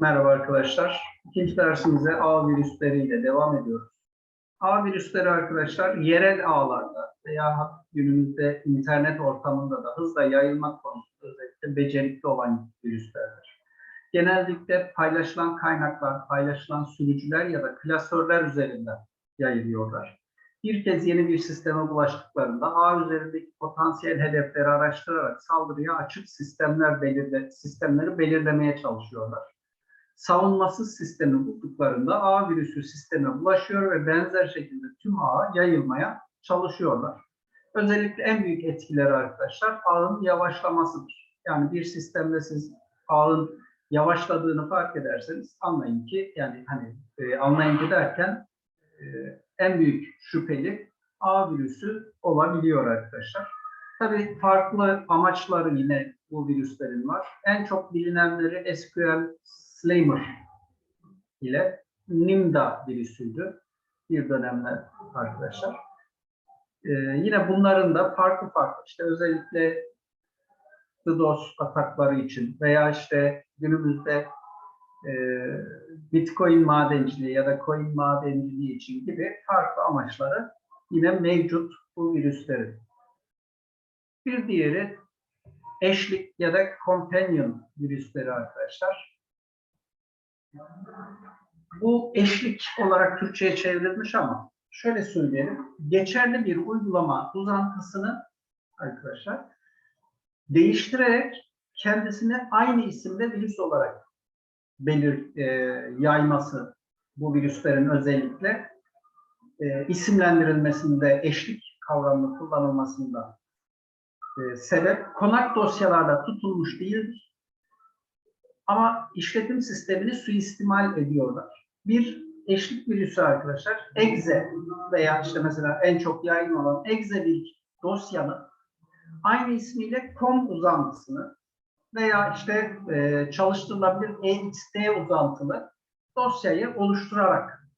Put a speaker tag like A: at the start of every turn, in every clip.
A: Merhaba arkadaşlar. İkinci dersimize ağ virüsleriyle devam ediyoruz. Ağ virüsleri arkadaşlar yerel ağlarda veya günümüzde internet ortamında da hızla yayılmak konusunda özellikle becerikli olan virüslerdir. Genellikle paylaşılan kaynaklar, paylaşılan sürücüler ya da klasörler üzerinden yayılıyorlar. Bir kez yeni bir sisteme ulaştıklarında ağ üzerindeki potansiyel hedefleri araştırarak saldırıya açık sistemler belirle, sistemleri belirlemeye çalışıyorlar savunmasız sistemi bulduklarında ağ virüsü sisteme bulaşıyor ve benzer şekilde tüm ağa yayılmaya çalışıyorlar. Özellikle en büyük etkileri arkadaşlar ağın yavaşlamasıdır. Yani bir sistemde siz ağın yavaşladığını fark ederseniz anlayın ki yani hani e, anlayın ki derken e, en büyük şüpheli ağ virüsü olabiliyor arkadaşlar. Tabii farklı amaçları yine bu virüslerin var. En çok bilinenleri SQL Slimer ile Nimda virüsüydü bir dönemler arkadaşlar. Ee, yine bunların da farklı farklı işte özellikle DDoS atakları için veya işte günümüzde e, Bitcoin madenciliği ya da coin madenciliği için gibi farklı amaçları yine mevcut bu virüslerin. Bir diğeri eşlik ya da companion virüsleri arkadaşlar. Bu eşlik olarak Türkçe'ye çevrilmiş ama şöyle söyleyelim. Geçerli bir uygulama uzantısını arkadaşlar değiştirerek kendisine aynı isimde virüs olarak belir e, yayması bu virüslerin özellikle e, isimlendirilmesinde eşlik kavramı kullanılmasında e, sebep konak dosyalarda tutulmuş değildir. Ama işletim sistemini suistimal ediyorlar. Bir eşlik virüsü arkadaşlar exe veya işte mesela en çok yaygın olan exe bir dosyanın aynı ismiyle com uzantısını veya işte e, çalıştırılabilir ext uzantılı dosyayı oluşturarak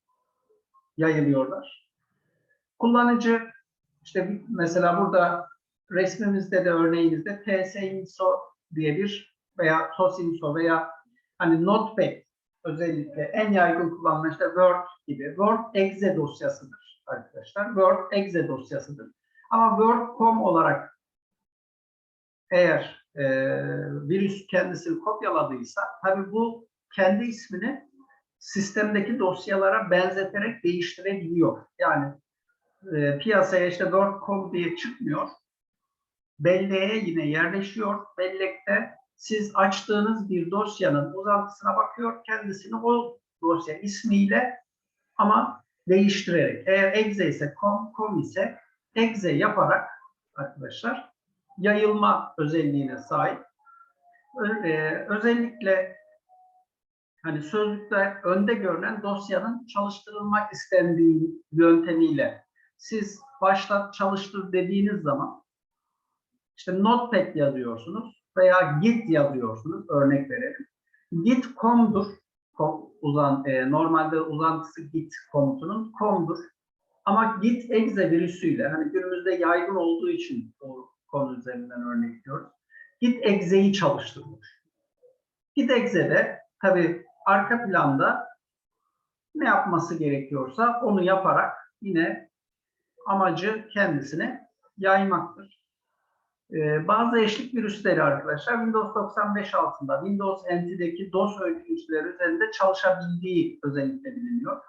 A: yayılıyorlar. Kullanıcı işte mesela burada resmimizde de örneğimizde tsinso diye bir veya tosinso veya hani notepad özellikle en yaygın kullanılan işte Word gibi. Word exe dosyasıdır arkadaşlar. Word exe dosyasıdır. Ama Word.com olarak eğer e, virüs kendisini kopyaladıysa tabi bu kendi ismini sistemdeki dosyalara benzeterek değiştirebiliyor. Yani e, piyasaya işte Word.com diye çıkmıyor. Belleğe yine yerleşiyor. Bellekte siz açtığınız bir dosyanın uzantısına bakıyor, kendisini o dosya ismiyle ama değiştirerek. Eğer exe ise com, com ise exe yaparak arkadaşlar yayılma özelliğine sahip. Ee, özellikle hani sözlükte önde görünen dosyanın çalıştırılmak istendiği yöntemiyle siz başlat çalıştır dediğiniz zaman işte notepad yazıyorsunuz veya git yazıyorsunuz. Örnek verelim. Git com'dur. Com, uzan, e, normalde uzantısı git komutunun com'dur. Ama git exe virüsüyle hani günümüzde yaygın olduğu için o konu üzerinden örnek diyoruz. Git exe'yi çalıştırmış. Git exe'de tabi arka planda ne yapması gerekiyorsa onu yaparak yine amacı kendisine yaymaktır. Ee, bazı eşlik virüsleri arkadaşlar Windows 95 altında Windows NT'deki DOS öykücüleri üzerinde çalışabildiği özellikle biliniyor.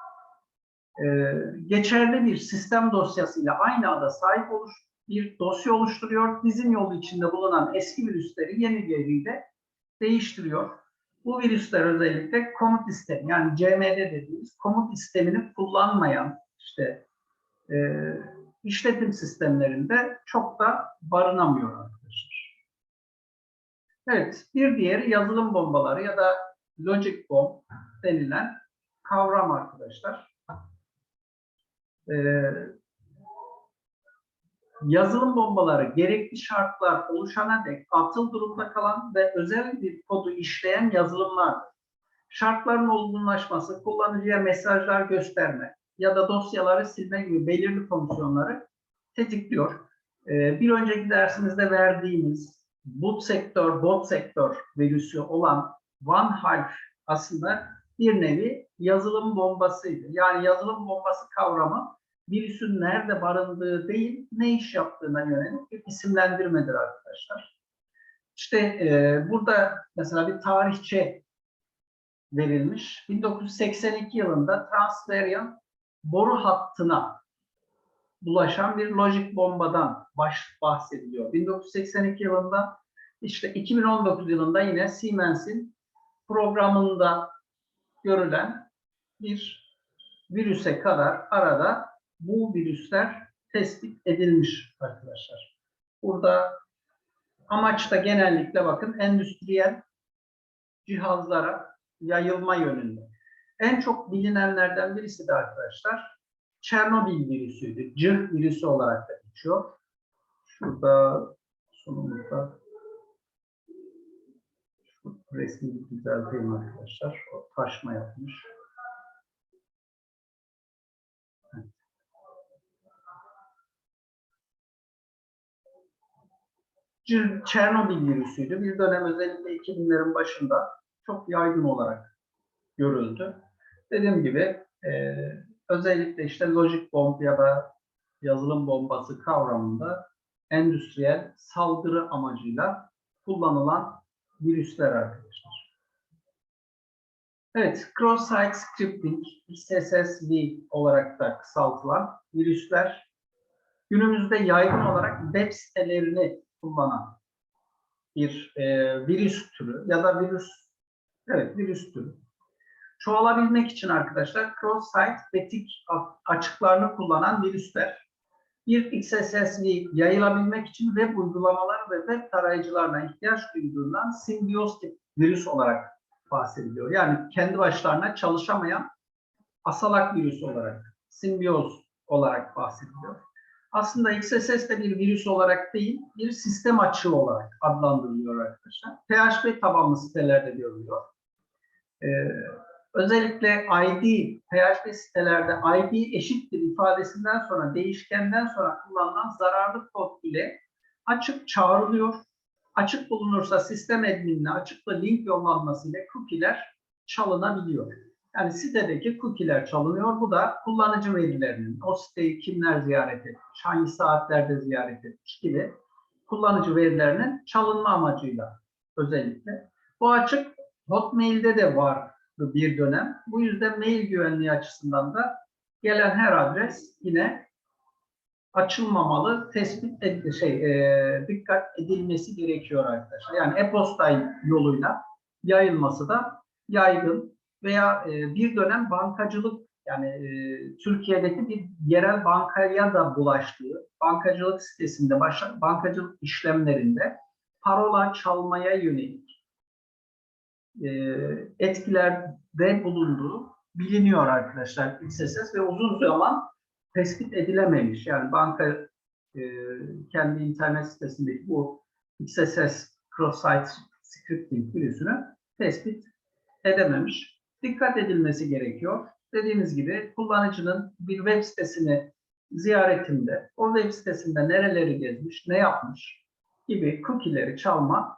A: Ee, geçerli bir sistem dosyasıyla aynı ada sahip oluş, bir dosya oluşturuyor. Dizin yolu içinde bulunan eski virüsleri yeni veriyle değiştiriyor. Bu virüsler özellikle komut sistemi yani CMD dediğimiz komut sistemini kullanmayan işte e, işletim sistemlerinde çok da barınamıyor arkadaşlar. Evet, bir diğeri yazılım bombaları ya da logic bomb denilen kavram arkadaşlar. Ee, yazılım bombaları gerekli şartlar oluşana dek atıl durumda kalan ve özel bir kodu işleyen yazılımlardır. Şartların olgunlaşması, kullanıcıya mesajlar gösterme, ya da dosyaları silme gibi belirli fonksiyonları tetikliyor. Ee, bir önceki dersimizde verdiğimiz boot sektör, bot sektör virüsü olan One Half aslında bir nevi yazılım bombasıydı. Yani yazılım bombası kavramı virüsün nerede barındığı değil, ne iş yaptığına yönelik bir isimlendirmedir arkadaşlar. İşte e, burada mesela bir tarihçe verilmiş. 1982 yılında Transverian boru hattına bulaşan bir lojik bombadan baş, bahsediliyor. 1982 yılında işte 2019 yılında yine Siemens'in programında görülen bir virüse kadar arada bu virüsler tespit edilmiş arkadaşlar. Burada amaç da genellikle bakın endüstriyel cihazlara yayılma yönünde. En çok bilinenlerden birisi de arkadaşlar Çernobil virüsüydü. Cır virüsü olarak da geçiyor. Şurada sonumuzda şu resmi düzelteyim arkadaşlar. O taşma yapmış. Çernobil virüsüydü. Bir dönem özellikle 2000'lerin başında çok yaygın olarak görüldü. Dediğim gibi e, özellikle işte lojik bomb ya da yazılım bombası kavramında endüstriyel saldırı amacıyla kullanılan virüsler arkadaşlar. Evet, cross-site scripting, XSSV olarak da kısaltılan virüsler günümüzde yaygın olarak web sitelerini kullanan bir e, virüs türü ya da virüs evet virüs türü. Çoğalabilmek için arkadaşlar cross-site ve tick açıklarını kullanan virüsler bir XSSV yayılabilmek için web uygulamaları ve web tarayıcılarına ihtiyaç duyduğundan simbiyoz tip virüs olarak bahsediliyor. Yani kendi başlarına çalışamayan asalak virüs olarak, simbiyoz olarak bahsediliyor. Aslında XSS de bir virüs olarak değil, bir sistem açığı olarak adlandırılıyor arkadaşlar. PHP tabanlı sitelerde görülüyor. Ee, özellikle ID, PHP sitelerde ID eşittir ifadesinden sonra, değişkenden sonra kullanılan zararlı kod ile açık çağrılıyor. Açık bulunursa sistem adminine açıkla link yollanması ile cookie'ler çalınabiliyor. Yani sitedeki cookie'ler çalınıyor. Bu da kullanıcı verilerinin, o siteyi kimler ziyaret etmiş, hangi saatlerde ziyaret etmiş gibi kullanıcı verilerinin çalınma amacıyla özellikle. Bu açık Hotmail'de de var bir dönem. Bu yüzden mail güvenliği açısından da gelen her adres yine açılmamalı, tespit ed şey e, dikkat edilmesi gerekiyor arkadaşlar. Yani e-posta yoluyla yayılması da yaygın veya e, bir dönem bankacılık yani e, Türkiye'deki bir yerel bankaya da bulaştığı, bankacılık sitesinde, bankacılık işlemlerinde parola çalmaya yönelik e, etkilerde bulunduğu biliniyor arkadaşlar XSS ve uzun zaman tespit edilememiş. Yani banka e, kendi internet sitesindeki bu XSS cross-site scripting virüsünü tespit edememiş. Dikkat edilmesi gerekiyor. Dediğimiz gibi kullanıcının bir web sitesini ziyaretinde o web sitesinde nereleri gezmiş, ne yapmış gibi cookie'leri çalma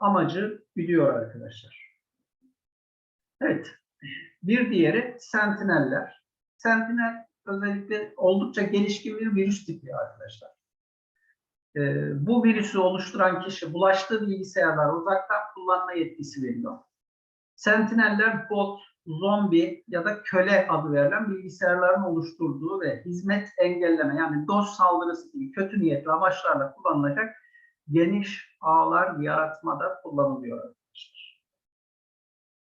A: amacı güdüyor arkadaşlar. Evet. Bir diğeri sentineller. Sentinel özellikle oldukça gelişkin bir virüs tipi arkadaşlar. Ee, bu virüsü oluşturan kişi bulaştığı bilgisayarlar uzaktan kullanma yetkisi veriyor. Sentineller bot, zombi ya da köle adı verilen bilgisayarların oluşturduğu ve hizmet engelleme yani DOS saldırısı gibi kötü niyetli amaçlarla kullanılacak geniş ağlar yaratmada kullanılıyor.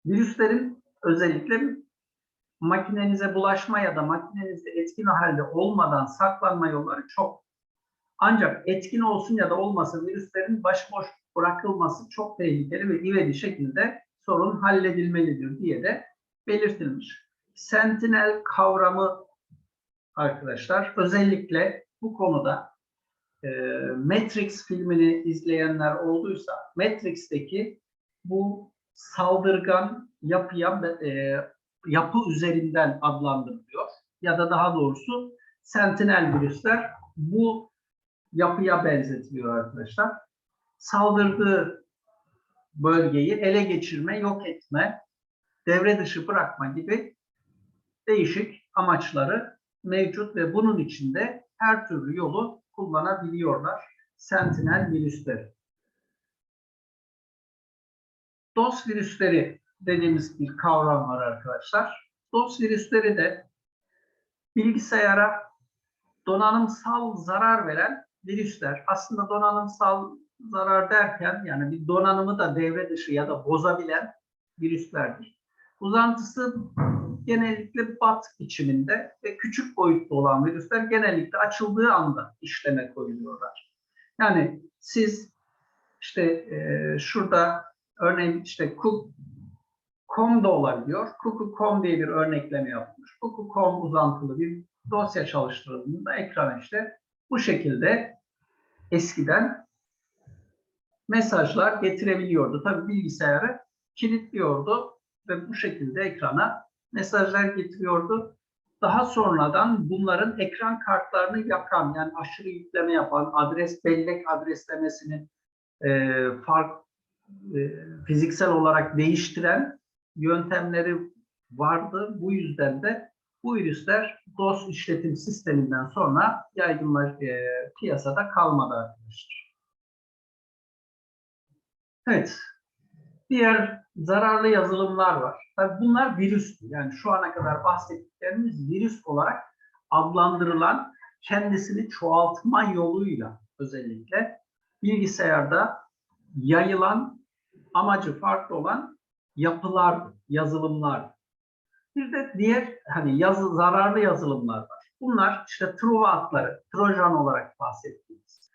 A: Virüslerin özellikle makinenize bulaşma ya da makinenizde etkin halde olmadan saklanma yolları çok. Ancak etkin olsun ya da olmasın virüslerin başboş bırakılması çok tehlikeli ve ivedi şekilde sorun halledilmelidir diye de belirtilmiş. Sentinel kavramı arkadaşlar özellikle bu konuda e, Matrix filmini izleyenler olduysa Matrix'teki bu saldırgan yapıya e, yapı üzerinden adlandırılıyor. Ya da daha doğrusu sentinel virüsler bu yapıya benzetiliyor arkadaşlar. Saldırdığı bölgeyi ele geçirme, yok etme devre dışı bırakma gibi değişik amaçları mevcut ve bunun içinde her türlü yolu kullanabiliyorlar Sentinel virüsleri. DOS virüsleri dediğimiz bir kavram var arkadaşlar. DOS virüsleri de bilgisayara donanımsal zarar veren virüsler. Aslında donanımsal zarar derken yani bir donanımı da devre dışı ya da bozabilen virüslerdir. Uzantısı genellikle bat biçiminde ve küçük boyutlu olan virüsler genellikle açıldığı anda işleme koyuluyorlar. Yani siz işte e, şurada örneğin işte com da olabiliyor. Kuku.com diye bir örnekleme yapmış. Kuku.com uzantılı bir dosya çalıştırıldığında ekran işte bu şekilde eskiden mesajlar getirebiliyordu. Tabi bilgisayarı kilitliyordu ve bu şekilde ekrana mesajlar getiriyordu. Daha sonradan bunların ekran kartlarını yakan yani aşırı yükleme yapan adres bellek adreslemesini e, fark fiziksel olarak değiştiren yöntemleri vardı. Bu yüzden de bu virüsler DOS işletim sisteminden sonra yaygınlar e, piyasada kalmadı arkadaşlar. Evet. Diğer zararlı yazılımlar var. Tabii bunlar virüs. Yani şu ana kadar bahsettiklerimiz virüs olarak adlandırılan kendisini çoğaltma yoluyla özellikle bilgisayarda yayılan amacı farklı olan yapılar, yazılımlar. Bir de diğer hani yazı, zararlı yazılımlar var. Bunlar işte Truva atları, Trojan olarak bahsettiğimiz.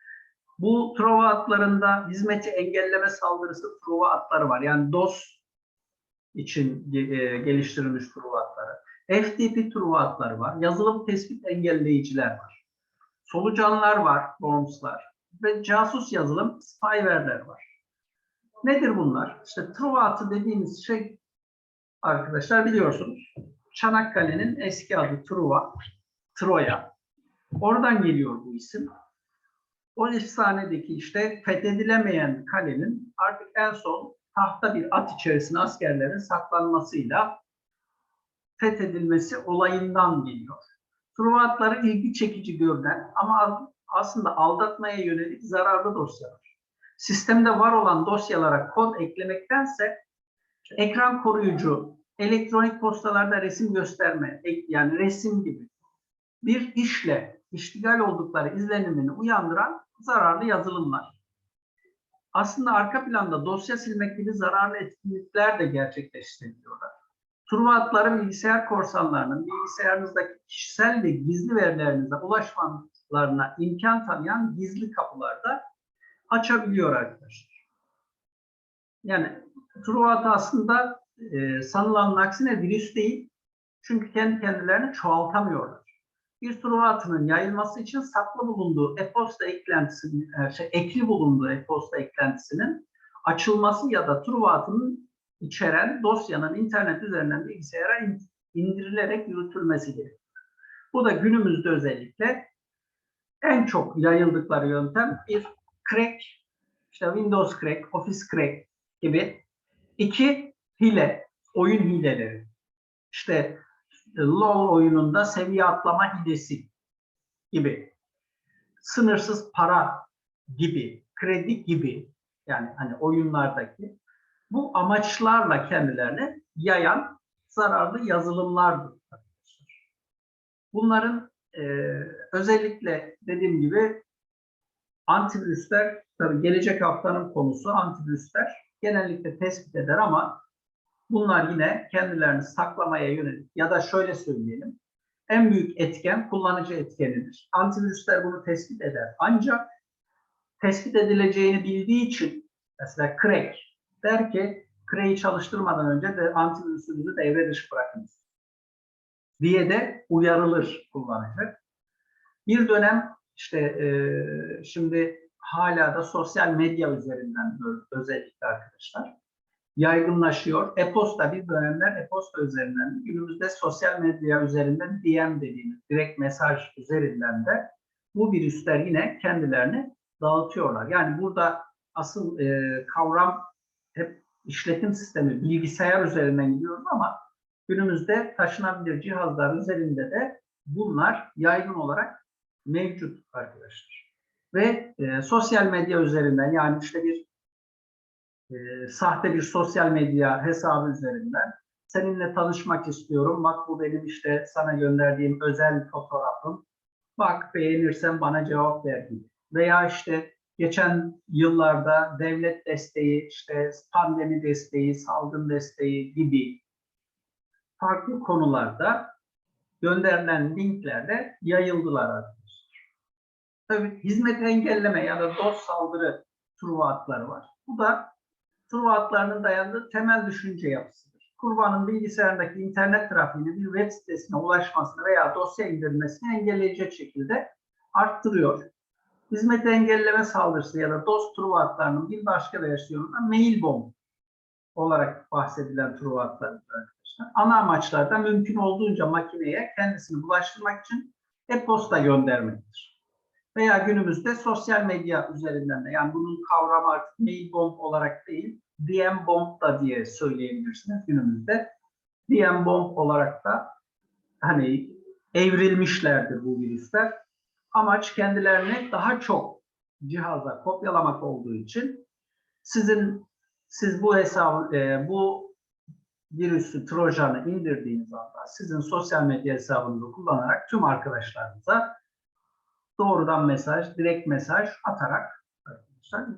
A: Bu Truva atlarında hizmeti engelleme saldırısı Truva atları var. Yani DOS için e, geliştirilmiş Truva atları. FTP Truva atları var. Yazılım tespit engelleyiciler var. Solucanlar var, bombslar. Ve casus yazılım spyware'ler var. Nedir bunlar? İşte Truva atı dediğimiz şey arkadaşlar biliyorsunuz. Çanakkale'nin eski adı Truva, Troya. Oradan geliyor bu isim. O efsanedeki işte fethedilemeyen kalenin artık en son tahta bir at içerisine askerlerin saklanmasıyla fethedilmesi olayından geliyor. Truvatları ilgi çekici görünen ama aslında aldatmaya yönelik zararlı dosyalar. Sistemde var olan dosyalara kod eklemektense ekran koruyucu, elektronik postalarda resim gösterme, yani resim gibi bir işle iştigal oldukları izlenimini uyandıran zararlı yazılımlar. Aslında arka planda dosya silmek gibi zararlı etkinlikler de gerçekleştiriliyorlar. Turvatların bilgisayar korsanlarının bilgisayarınızdaki kişisel ve gizli verilerinize ulaşmalarına imkan tanıyan gizli kapılarda açabiliyor arkadaşlar. Yani Truvat aslında e, sanılanın aksine virüs değil. Çünkü kendi kendilerini çoğaltamıyorlar. Bir Truvat'ın yayılması için saklı bulunduğu e-posta eklentisinin, e, şey, ekli bulunduğu e-posta eklentisinin açılması ya da Truvat'ın içeren dosyanın internet üzerinden bilgisayara indirilerek yürütülmesi gerekiyor. Bu da günümüzde özellikle en çok yayıldıkları yöntem bir crack, işte Windows crack, Office crack gibi iki hile, oyun hileleri. İşte LoL oyununda seviye atlama hilesi gibi. Sınırsız para gibi, kredi gibi yani hani oyunlardaki bu amaçlarla kendilerini yayan zararlı yazılımlardır. Bunların e, özellikle dediğim gibi antivirüsler, tabii gelecek haftanın konusu antivirüsler genellikle tespit eder ama bunlar yine kendilerini saklamaya yönelik ya da şöyle söyleyelim en büyük etken kullanıcı etkenidir. Antivirüsler bunu tespit eder. Ancak tespit edileceğini bildiği için mesela crack der ki crack'i çalıştırmadan önce de antivirüsünüzü devre dışı bırakınız diye de uyarılır kullanıcı. Bir dönem işte e, şimdi hala da sosyal medya üzerinden özellikle arkadaşlar yaygınlaşıyor. E-posta bir dönemler e-posta üzerinden günümüzde sosyal medya üzerinden DM dediğimiz direkt mesaj üzerinden de bu virüsler yine kendilerini dağıtıyorlar. Yani burada asıl e, kavram hep işletim sistemi bilgisayar üzerinden gidiyoruz ama günümüzde taşınabilir cihazlar üzerinde de bunlar yaygın olarak mevcut arkadaşlar. Ve e, sosyal medya üzerinden yani işte bir e, sahte bir sosyal medya hesabı üzerinden seninle tanışmak istiyorum. Bak bu benim işte sana gönderdiğim özel fotoğrafım. Bak beğenirsen bana cevap ver gibi. Veya işte geçen yıllarda devlet desteği, işte pandemi desteği, salgın desteği gibi farklı konularda gönderilen linklerle yayıldılar arkadaşlar. Tabii hizmet engelleme ya da DOS saldırı turvatları var. Bu da turvatlarının dayandığı temel düşünce yapısıdır. Kurbanın bilgisayarındaki internet trafiğini bir web sitesine ulaşmasını veya dosya indirmesini engelleyecek şekilde arttırıyor. Hizmet engelleme saldırısı ya da DOS turvatlarının bir başka versiyonu da mail bomb olarak bahsedilen turvatlardır arkadaşlar. Ana amaçlarda mümkün olduğunca makineye kendisini bulaştırmak için e-posta göndermektir. Veya günümüzde sosyal medya üzerinden de yani bunun kavramı artık mail bomb olarak değil DM bomb da diye söyleyebilirsiniz günümüzde. DM bomb olarak da hani evrilmişlerdir bu virüsler. Amaç kendilerini daha çok cihaza kopyalamak olduğu için sizin siz bu hesabı e, bu virüsü trojanı indirdiğiniz anda sizin sosyal medya hesabınızı kullanarak tüm arkadaşlarınıza doğrudan mesaj, direkt mesaj atarak arkadaşlar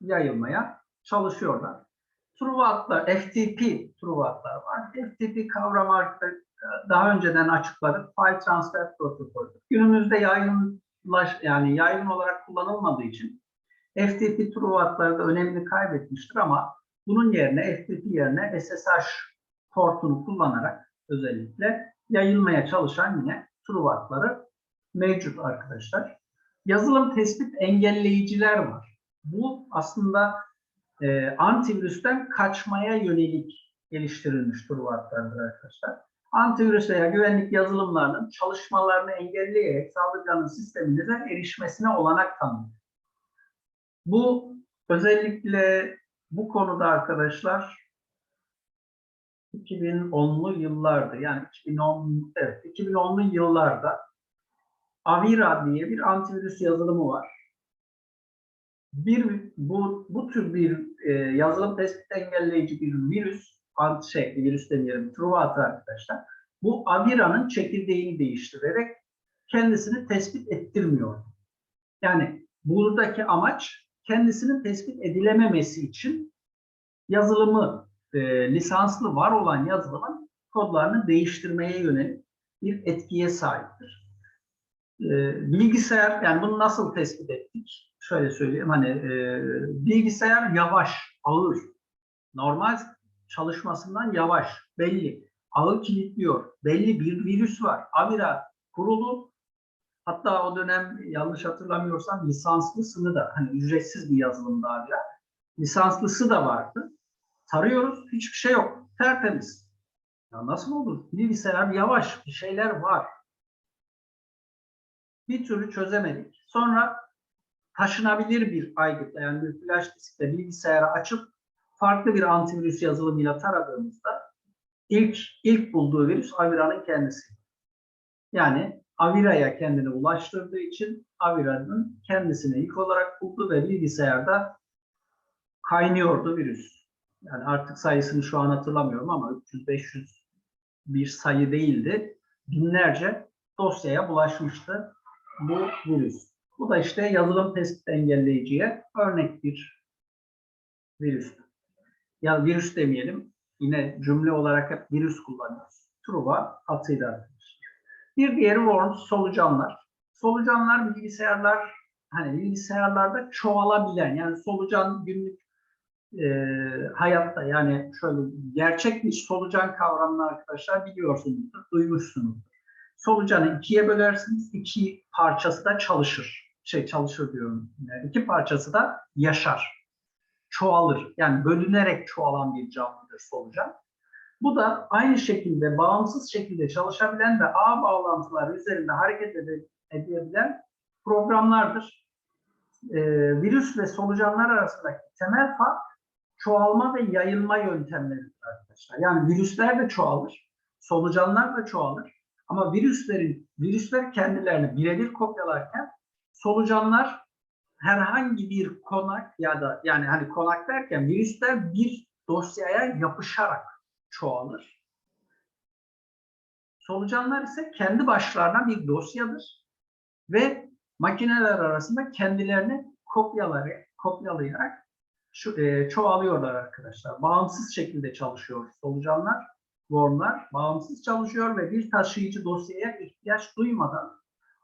A: yayılmaya çalışıyorlar. Truvatlar, FTP truvatlar var. FTP kavramı artık daha önceden açıkladık. File Transfer Protokol. Günümüzde yaygınlaş yani yaygın olarak kullanılmadığı için FTP truvatları da önemini kaybetmiştir ama bunun yerine FTP yerine SSH portunu kullanarak özellikle yayılmaya çalışan yine truvatları mevcut arkadaşlar. Yazılım tespit engelleyiciler var. Bu aslında e, antivirüsten kaçmaya yönelik geliştirilmiş truvatlardır arkadaşlar. Antivirüs veya güvenlik yazılımlarının çalışmalarını engelleyerek saldırganın sisteminize erişmesine olanak tanır. Bu özellikle bu konuda arkadaşlar 2010'lu yıllarda yani 2010 evet 2010'lu yıllarda Avira diye bir antivirüs yazılımı var. Bir bu bu tür bir e, yazılım tespit engelleyici bir virüs, anti şey, virüs demeyelim, Truvat arkadaşlar. Bu Avira'nın çekirdeğini değiştirerek kendisini tespit ettirmiyor. Yani buradaki amaç kendisinin tespit edilememesi için yazılımı e, lisanslı var olan yazılımın kodlarını değiştirmeye yönelik bir etkiye sahiptir. E, bilgisayar yani bunu nasıl tespit ettik? Şöyle söyleyeyim hani e, bilgisayar yavaş, ağır, normal çalışmasından yavaş, belli. Ağı kilitliyor, belli bir virüs var. Avira kurulu Hatta o dönem yanlış hatırlamıyorsam lisanslısını da hani ücretsiz bir yazılımdı Avira. Lisanslısı da vardı. Tarıyoruz, hiçbir şey yok. Tertemiz. Ya nasıl olur? Bilgisayar yavaş, bir şeyler var. Bir türlü çözemedik. Sonra taşınabilir bir aygıtla yani bir flash diskle bilgisayara açıp farklı bir antivirüs yazılımıyla taradığımızda ilk ilk bulduğu virüs Avira'nın kendisi. Yani Avira'ya kendini ulaştırdığı için Avira'nın kendisini ilk olarak buldu ve bilgisayarda kaynıyordu virüs. Yani artık sayısını şu an hatırlamıyorum ama 300-500 bir sayı değildi. Binlerce dosyaya bulaşmıştı bu virüs. Bu da işte yazılım tespit engelleyiciye örnek bir virüs. Ya virüs demeyelim. Yine cümle olarak hep virüs kullanıyoruz. Truva atıyla arkadaşlar. Bir diğeri worms, solucanlar. Solucanlar bilgisayarlar hani bilgisayarlarda çoğalabilen yani solucan günlük e, hayatta yani şöyle gerçek bir solucan kavramını arkadaşlar biliyorsunuzdur, duymuşsunuzdur. Solucanı ikiye bölersiniz, iki parçası da çalışır. Şey çalışır diyorum. İki parçası da yaşar. Çoğalır. Yani bölünerek çoğalan bir canlıdır solucan. Bu da aynı şekilde bağımsız şekilde çalışabilen ve ağ bağlantıları üzerinde hareket edebilen programlardır. Ee, virüs ve solucanlar arasındaki temel fark çoğalma ve yayılma yöntemleridir arkadaşlar. Yani virüsler de çoğalır, solucanlar da çoğalır. Ama virüslerin virüsler kendilerini birebir kopyalarken solucanlar herhangi bir konak ya da yani hani konak derken virüsler bir dosyaya yapışarak çoğalır. Solucanlar ise kendi başlarına bir dosyadır ve makineler arasında kendilerini kopyaları, kopyalayarak şu, e, çoğalıyorlar arkadaşlar. Bağımsız şekilde çalışıyor solucanlar, wormlar bağımsız çalışıyor ve bir taşıyıcı dosyaya ihtiyaç duymadan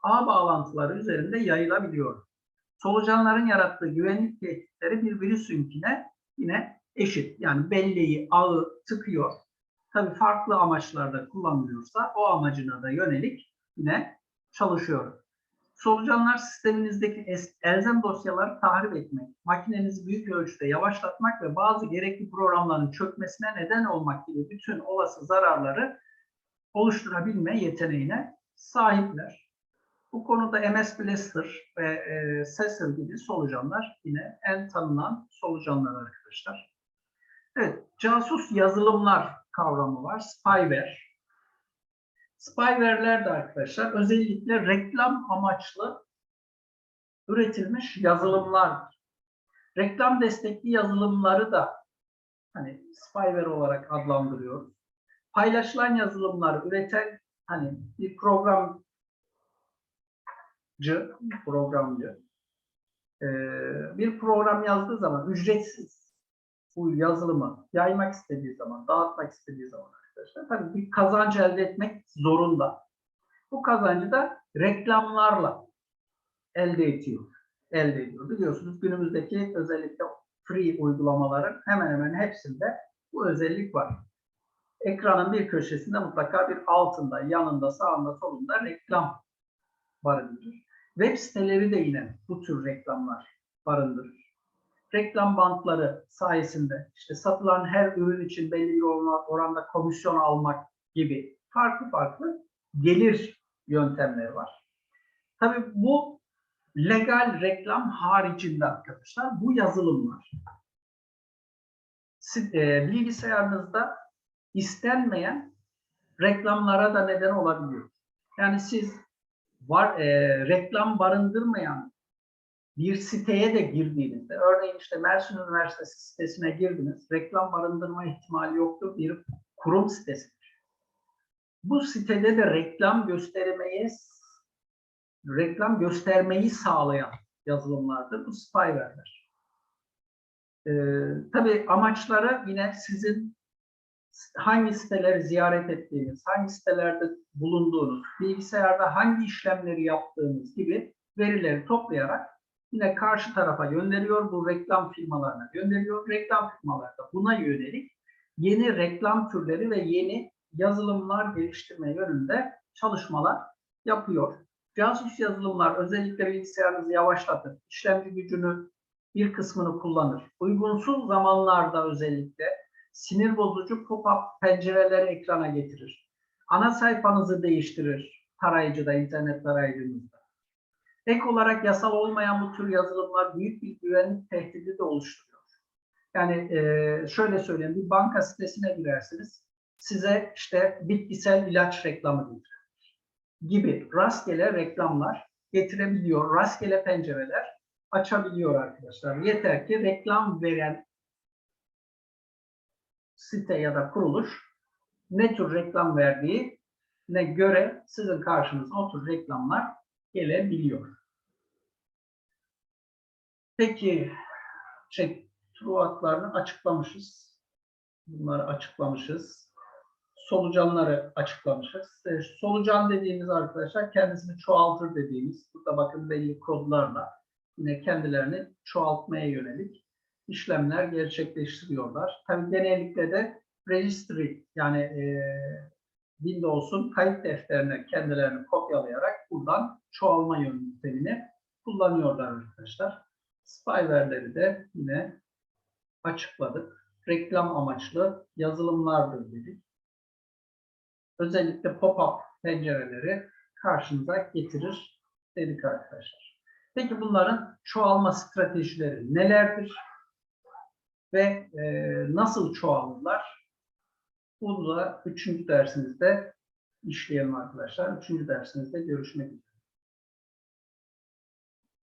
A: ağ bağlantıları üzerinde yayılabiliyor. Solucanların yarattığı güvenlik tehditleri bir virüsünkine yine eşit. Yani belleği, ağı tıkıyor. Tabii farklı amaçlarda kullanılıyorsa o amacına da yönelik yine çalışıyor. Solucanlar sisteminizdeki elzem dosyaları tahrip etmek, makinenizi büyük ölçüde yavaşlatmak ve bazı gerekli programların çökmesine neden olmak gibi bütün olası zararları oluşturabilme yeteneğine sahipler. Bu konuda MS Blaster ve e, Cecil gibi solucanlar yine en tanınan solucanlar arkadaşlar. Evet, casus yazılımlar kavramı var. Spyware. Spyware'ler de arkadaşlar özellikle reklam amaçlı üretilmiş yazılımlardır. Reklam destekli yazılımları da hani spyware olarak adlandırıyoruz. Paylaşılan yazılımları üreten hani bir programcı, programcı bir program yazdığı zaman ücretsiz bu yazılımı yaymak istediği zaman, dağıtmak istediği zaman arkadaşlar tabii bir kazanç elde etmek zorunda. Bu kazancı da reklamlarla elde ediyor. Elde ediyor. Biliyorsunuz günümüzdeki özellikle free uygulamaların hemen hemen hepsinde bu özellik var. Ekranın bir köşesinde mutlaka bir altında, yanında, sağında, solunda reklam barındırır. Web siteleri de yine bu tür reklamlar barındırır. Reklam bantları sayesinde işte satılan her ürün için belli bir oranda komisyon almak gibi farklı farklı gelir yöntemleri var. Tabii bu legal reklam haricinde arkadaşlar bu yazılımlar e, bilgisayarınızda istenmeyen reklamlara da neden olabiliyor. Yani siz var e, reklam barındırmayan bir siteye de girdiğinizde, örneğin işte Mersin Üniversitesi sitesine girdiniz, reklam barındırma ihtimali yoktur, bir kurum sitesidir. Bu sitede de reklam göstermeyi reklam göstermeyi sağlayan yazılımlardır. Bu spyware'ler. Ee, tabii amaçları yine sizin hangi siteleri ziyaret ettiğiniz, hangi sitelerde bulunduğunuz, bilgisayarda hangi işlemleri yaptığınız gibi verileri toplayarak yine karşı tarafa gönderiyor, bu reklam firmalarına gönderiyor. Reklam firmaları da buna yönelik yeni reklam türleri ve yeni yazılımlar geliştirme yönünde çalışmalar yapıyor. Casus yazılımlar özellikle bilgisayarınızı yavaşlatır, işlemci gücünü bir kısmını kullanır. Uygunsuz zamanlarda özellikle sinir bozucu pop-up pencereleri ekrana getirir. Ana sayfanızı değiştirir tarayıcıda, internet tarayıcınızda. Ek olarak yasal olmayan bu tür yazılımlar büyük bir güvenlik tehdidi de oluşturuyor. Yani e, şöyle söyleyeyim, bir banka sitesine girersiniz, size işte bitkisel ilaç reklamı getirir gibi rastgele reklamlar getirebiliyor, rastgele pencereler açabiliyor arkadaşlar. Yeter ki reklam veren site ya da kuruluş ne tür reklam verdiği ne göre sizin karşınıza o tür reklamlar gelebiliyor. Peki şey, truatlarını açıklamışız. Bunları açıklamışız. Solucanları açıklamışız. E, solucan dediğimiz arkadaşlar kendisini çoğaltır dediğimiz. Burada bakın belli kodlarla yine kendilerini çoğaltmaya yönelik işlemler gerçekleştiriyorlar. Tabii genellikle de registry yani e, Windows'un kayıt defterine kendilerini kopyalayarak buradan çoğalma yöntemini kullanıyorlar arkadaşlar. Spyware'leri de yine açıkladık. Reklam amaçlı yazılımlardır dedik. Özellikle pop-up pencereleri karşınıza getirir dedik arkadaşlar. Peki bunların çoğalma stratejileri nelerdir? ve e, nasıl çoğalırlar? Bunu da üçüncü dersimizde işleyelim arkadaşlar. Üçüncü dersimizde görüşmek üzere.